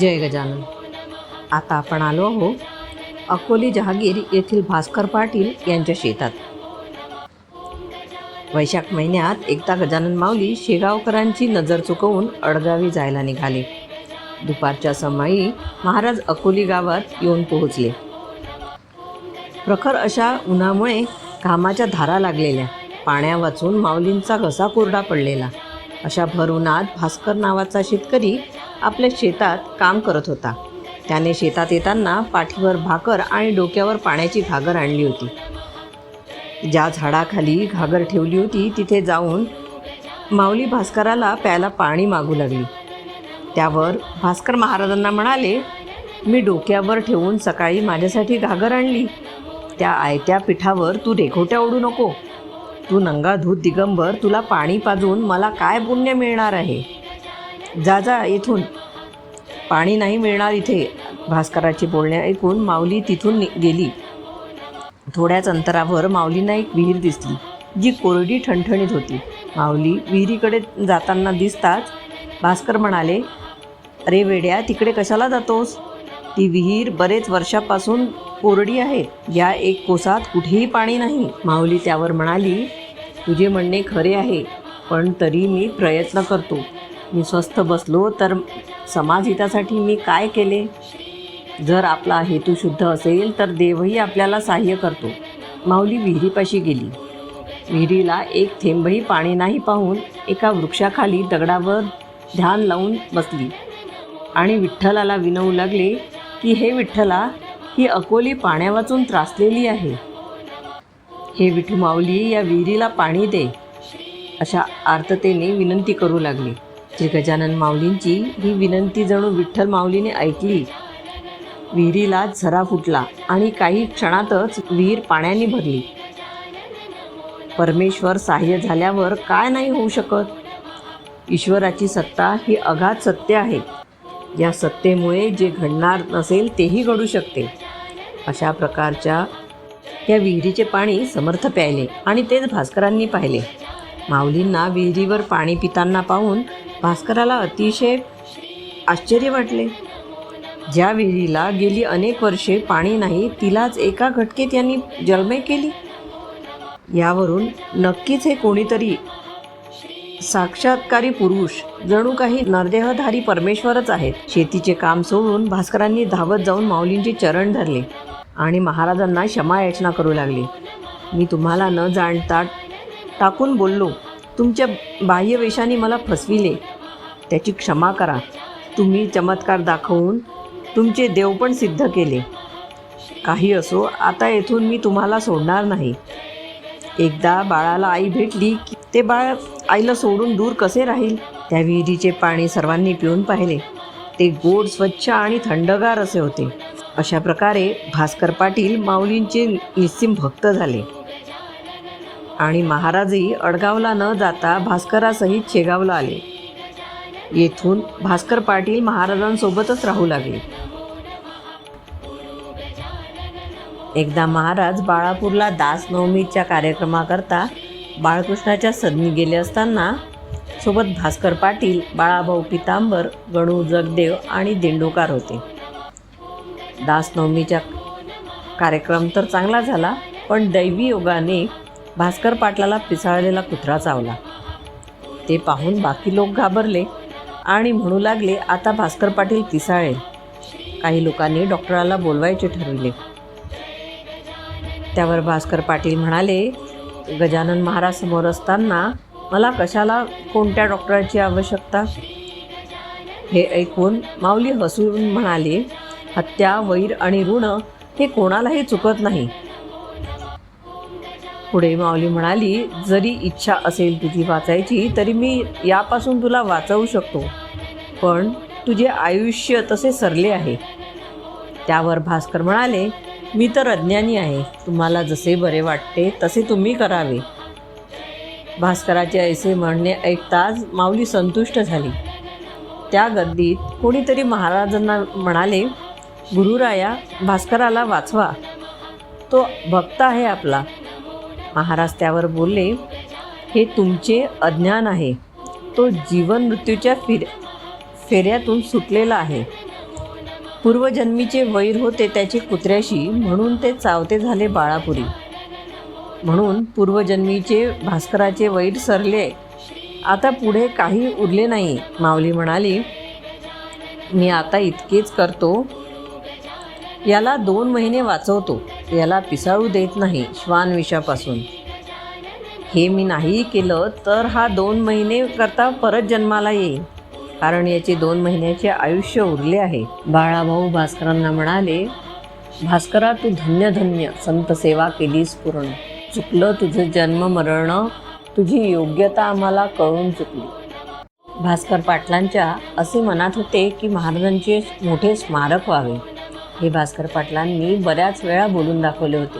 जय गजानन. आता आपण आलो आहो अकोली जहागीर येथील भास्कर पाटील यांच्या शेतात. वैशाख महिन्यात एकदा गजानन माऊली शेगावकरांची नजर चुकवून अडगावी जायला निघाले. दुपारच्या समयी महाराज अकोली गावात येऊन पोहोचले. प्रखर अशा उन्हामुळे घामाच्या धारा लागलेल्या. पाण्या वाचून माऊलींचा घसा कोरडा पडलेला. अशा भर भास्कर नावाचा शेतकरी आपल्या शेतात काम करत होता. त्याने शेतात येताना पाठीवर भाकर आणि डोक्यावर पाण्याची घागर आणली होती. ज्या झाडाखाली घागर ठेवली होती तिथे जाऊन माऊली भास्कराला प्यायला पाणी मागू लागली. त्यावर भास्कर महाराजांना म्हणाले मी डोक्यावर ठेवून सकाळी माझ्यासाठी घागर आणली. त्या आयत्या पिठावर तू रेखोट्या ओढू नको. तू नंगा धूत दिगंबर तुला पाणी पाजून मला काय पुण्य मिळणार आहे? जा जा येथून पाणी नाही मिळणार इथे भास्कराची बोलणे ऐकून माऊली तिथून नि- गेली. थोड्याच अंतरावर माऊलींना एक विहीर दिसली जी कोरडी ठणठणीत होती. माऊली विहिरीकडे जाताना दिसताच भास्कर म्हणाले अरे वेड्या तिकडे कशाला जातोस? ती विहीर बरेच वर्षापासून कोरडी आहे या एक कोसात कुठेही पाणी नाही. माऊली त्यावर म्हणाली तुझे म्हणणे खरे आहे पण तरी मी प्रयत्न करतो. मी स्वस्थ बसलो तर समाजहितासाठी मी काय केले? जर आपला हेतू शुद्ध असेल तर देवही आपल्याला सहाय्य करतो. माऊली विहिरीपाशी गेली. विहिरीला एक थेंबही पाणी नाही पाहून एका वृक्षाखाली दगडावर ध्यान लावून बसली. आणि विठ्ठलाला विनवू लागले की हे विठ्ठला ही अकोली पाण्यावाचून त्रासलेली आहे. हे विठू माऊली या विहिरीला पाणी दे अशा आर्ततेने विनंती करू लागली. श्री गजानन माऊलींची ही विनंती जणू विठ्ठल माऊलीने ऐकली. विहिरीला झरा फुटला आणि काही क्षणातच विहीर पाण्याने भरली. परमेश्वर सहाय्य झाल्यावर काय नाही होऊ शकत? ईश्वराची सत्ता ही अगाध सत्य आहे. या सत्तेमुळे जे घडणार नसेल तेही घडू शकते. अशा प्रकारच्या या विहिरीचे पाणी समर्थ प्यायले आणि तेच भास्करांनी पाहिले. माऊलींना विहिरीवर पाणी पिताना पाहून भास्कराला अतिशय आश्चर्य वाटले. ज्या विहिरीला गेली अनेक वर्षे पाणी नाही तिलाच एका घटकेत यांनी जलमय केली. यावरून नक्कीच हे कोणीतरी साक्षात्कारी पुरुष जणू काही नरदेहधारी परमेश्वरच आहेत. शेतीचे काम सोडून भास्करांनी धावत जाऊन माऊलींचे चरण धरले. आणि महाराजांना क्षमायाचना करू लागली. मी तुम्हाला न जाणता टाकून बोललो तुमच्या बाह्यवेशाने मला फसविले. त्याची क्षमा करा. तुम्ही चमत्कार दाखवून तुमचे देव पण सिद्ध केले. काही असो आता येथून मी तुम्हाला सोडणार नाही. एकदा बाळाला आई भेटली की ते बाळ आईला सोडून दूर कसे राहील? त्या विहिरीचे पाणी सर्वांनी पिऊन पाहिले. ते गोड स्वच्छ आणि थंडगार असे होते. अशा प्रकारे भास्कर पाटील माऊलींचे निस्सिम भक्त झाले. आणि महाराजही अडगावला न जाता भास्करासहित शेगावला आले. येथून भास्कर पाटील महाराजांसोबतच राहू लागले. एकदा महाराज बाळापूरला दास नवमीच्या कार्यक्रमाकरता बाळकृष्णाच्या सदनी गेले असताना सोबत भास्कर पाटील बाळाभाऊ पितांबर गणू जगदेव आणि दिंडोकार होते. दासनवमीच्या कार्यक्रम तर चांगला झाला पण दैवी योगाने भास्कर पाटलाला पिसाळलेला कुत्रा चावला. ते पाहून बाकी लोक घाबरले आणि म्हणू लागले आता भास्कर पाटील पिसाळेल. काही लोकांनी डॉक्टराला बोलवायचे ठरविले. त्यावर भास्कर पाटील म्हणाले गजानन महाराज समोर असताना मला कशाला कोणत्या डॉक्टराची आवश्यकता? हे ऐकून माऊली हसून म्हणाले हत्या वैर आणि ऋण हे कोणालाही चुकत नाही. पुढे माऊली म्हणाली जरी इच्छा असेल तुझी वाचायची तरी मी यापासून तुला वाचवू शकतो. पण तुझे आयुष्य तसे सरले आहे. त्यावर भास्कर म्हणाले मी तर अज्ञानी आहे. तुम्हाला जसे बरे वाटते तसे तुम्ही करावे. भास्कराचे ऐसे म्हणणे ऐकताच माऊली संतुष्ट झाली. त्या गद्दीत कोणीतरी महाराजांना म्हणाले गुरुराया भास्कराला वाचवा. तो भक्त आहे आपला. महाराज त्यावर बोलले हे तुमचे अज्ञान आहे. तो जीवन मृत्यूच्या फिर फेऱ्यातून सुटलेला आहे. पूर्वजन्मीचे वैर होते त्याचे कुत्र्याशी म्हणून ते चावते झाले बाळापुरी. म्हणून पूर्वजन्मीचे भास्कराचे वैर सरले. आता पुढे काही उरले नाही. माऊली म्हणाली मी आता इतकेच करतो याला दोन महिने वाचवतो. याला पिसाळू देत नाही श्वान विषापासून. हे मी नाही केलं तर हा दोन महिने करता परत जन्माला येईल. कारण याचे दोन महिन्याचे आयुष्य उरले आहे. बाळाभाऊ भास्करांना म्हणाले भास्करा तू धन्य धन्य. संत सेवा केलीस पूर्ण. चुकलं तुझं जन्म मरण. तुझी योग्यता आम्हाला कळून चुकली. भास्कर पाटलांच्या असे मनात होते की महाराजांचे मोठे स्मारक व्हावे. हे भास्कर पाटलांनी बऱ्याच वेळा बोलून दाखवले होते.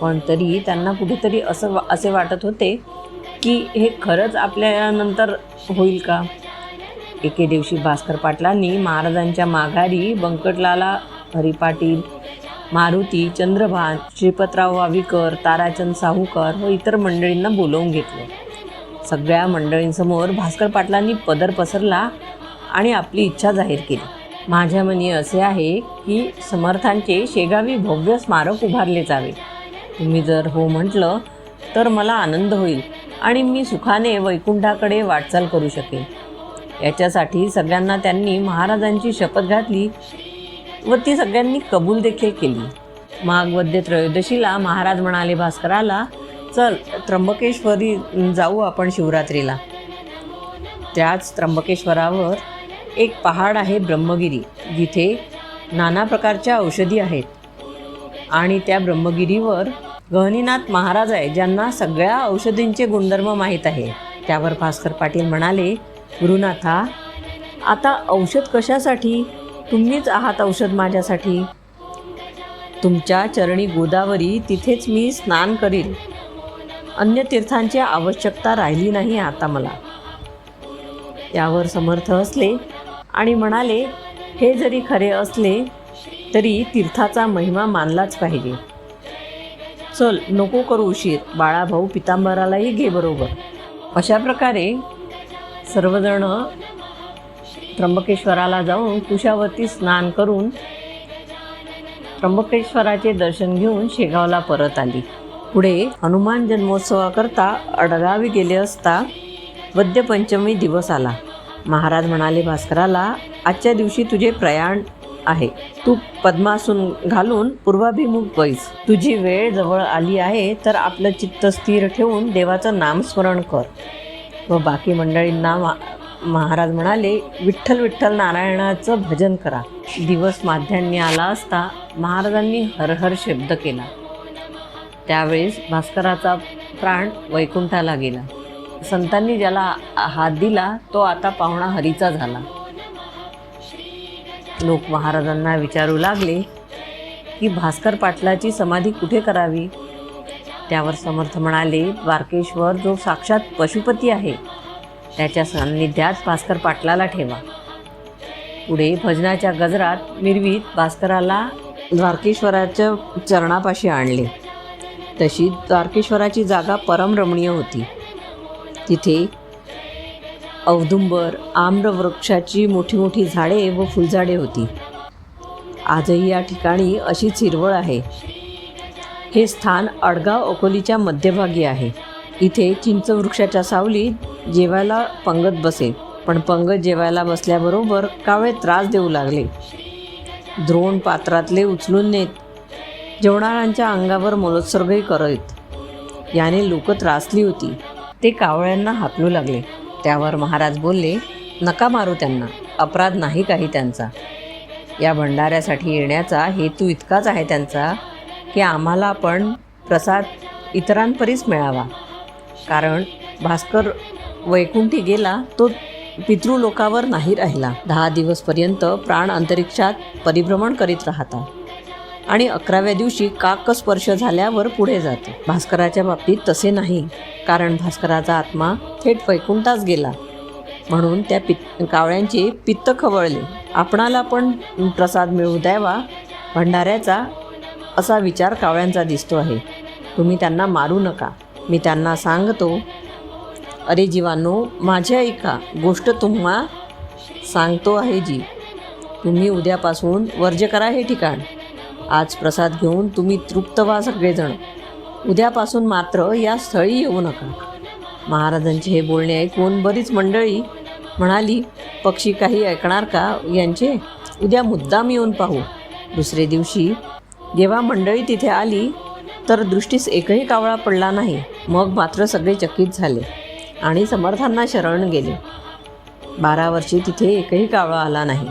पण तरी त्यांना कुठेतरी असं वा- असे वाटत होते की हे खरंच आपल्यानंतर होईल का? एके दिवशी भास्कर पाटलांनी महाराजांच्या माघारी बंकटलाला हरिपाटील मारुती चंद्रभान श्रीपतराव वावीकर ताराचंद साहूकर व इतर मंडळींना बोलवून घेतलं. सगळ्या मंडळींसमोर भास्कर पाटलांनी पदर पसरला आणि आपली इच्छा जाहीर केली. माझ्या मनी असे आहे की समर्थांचे शेगावी भव्य स्मारक उभारले जावे. तुम्ही जर हो म्हटलं तर मला आनंद होईल आणि मी सुखाने वैकुंठाकडे वाटचाल करू शकेन. याच्यासाठी सगळ्यांना त्यांनी महाराजांची शपथ घातली व ती सगळ्यांनी कबूल देखील केली. माघवद्य त्रयोदशीला महाराज म्हणाले भास्कराला चल त्र्यंबकेश्वरी जाऊ आपण शिवरात्रीला. त्याच त्र्यंबकेश्वरावर एक पहाड आहे ब्रह्मगिरी. जिथे नाना प्रकारच्या औषधी आहेत. आणि त्या ब्रह्मगिरीवर गहनीनाथ महाराज आहे ज्यांना सगळ्या औषधींचे गुणधर्म माहीत आहे. त्यावर भास्कर पाटील म्हणाले गुरुनाथा आता औषध कशासाठी? तुम्हीच आहात औषध माझ्यासाठी. तुमच्या चरणी गोदावरी तिथेच मी स्नान करील अन्य तीर्थांची आवश्यकता राहिली नाही आता मला. त्यावर समर्थ असले आणि म्हणाले हे जरी खरे असले तरी तीर्थाचा महिमा मानलाच पाहिजे. चल नको करू उशीर. बाळाभाऊ पितांबरालाही घे बरोबर. अशा प्रकारे सर्वजण त्र्यंबकेश्वराला जाऊन कुशावरती स्नान करून त्र्यंबकेश्वराचे दर्शन घेऊन शेगावला परत आली. पुढे हनुमान जन्मोत्सवाकरता अडगावी गेले असता वद्यपंचमी दिवस आला. महाराज म्हणाले भास्कराला आजच्या दिवशी तुझे प्रयाण आहे. तू पद्मासून घालून पूर्वाभिमुख बैस. तुझी वेळ जवळ आली आहे तर आपलं चित्त स्थिर ठेवून देवाचं नामस्मरण कर. व बाकी मंडळींना मा महाराज म्हणाले विठ्ठल विठ्ठल नारायणाचं भजन करा. दिवस माध्यान्नी आला असता महाराजांनी हर हर शब्द केला. त्यावेळेस भास्कराचा प्राण वैकुंठाला गेला. संतांनी ज्याला हात दिला तो आता पाहुणा हरीचा झाला. लोक महाराजांना विचारू लागले की भास्कर पाटलाची समाधी कुठे करावी? त्यावर समर्थ म्हणाले द्वारकेश्वर जो साक्षात पशुपती आहे त्याच्या सान्निध्यात भास्कर पाटलाला ठेवा. पुढे भजनाच्या गजरात मिरवीत भास्कराला द्वारकेश्वराच्या चरणापाशी आणले. तशी द्वारकेश्वराची जागा परमरमणीय होती. तिथे औदुंबर आम्रवृक्षाची मोठी मोठी झाडे व फुलझाडे होती. आजही या ठिकाणी अशीच हिरवळ आहे. हे स्थान अडगाव अकोलीच्या मध्यभागी आहे. इथे चिंच वृक्षाच्या सावलीत जेवायला पंगत बसे पण पंगत जेवायला बसल्याबरोबर कावळे त्रास देऊ लागले. द्रोण पात्रातले उचलून नेत जेवणाऱ्यांच्या अंगावर मलोत्सर्गही करत याने लोक त्रासली होती. ते कावळ्यांना हाकलू लागले. त्यावर महाराज बोलले नका मारू त्यांना अपराध नाही काही त्यांचा. या भंडाऱ्यासाठी येण्याचा हेतू इतकाच आहे त्यांचा की आम्हाला पण प्रसाद इतरांपरीच मिळावा. कारण भास्कर वैकुंठी गेला तो पितृलोकावर नाही राहिला. दहा दिवसपर्यंत प्राण अंतरिक्षात परिभ्रमण करीत राहतात आणि अकराव्या दिवशी काकस्पर्श झाल्यावर पुढे जातो. भास्कराच्या बाबतीत तसे नाही कारण भास्कराचा आत्मा थेट वैकुंठाच गेला. म्हणून त्या पित् कावळ्यांचे पित्त खवळले. आपणाला पण प्रसाद मिळू द्यावा भंडाऱ्याचा असा विचार कावळ्यांचा दिसतो आहे. तुम्ही त्यांना मारू नका. मी त्यांना सांगतो अरे जीवांनो माझ्या ऐका गोष्ट तुम्हा सांगतो आहे जी. तुम्ही उद्यापासून वर्ज्य करा हे ठिकाण. आज प्रसाद घेऊन तुम्ही तृप्त व्हा सगळेजण. उद्यापासून मात्र या स्थळी येऊ नका. महाराजांचे हे बोलणे ऐकून बरीच मंडळी म्हणाली पक्षी काही ऐकणार का यांचे? उद्या मुद्दाम येऊन पाहू. दुसरे दिवशी जेव्हा मंडळी तिथे आली तर दृष्टीस एकही कावळा पडला नाही. मग मात्र सगळे चकित झाले आणि समर्थांना शरण गेले. बारा वर्षी तिथे एकही कावळा आला नाही.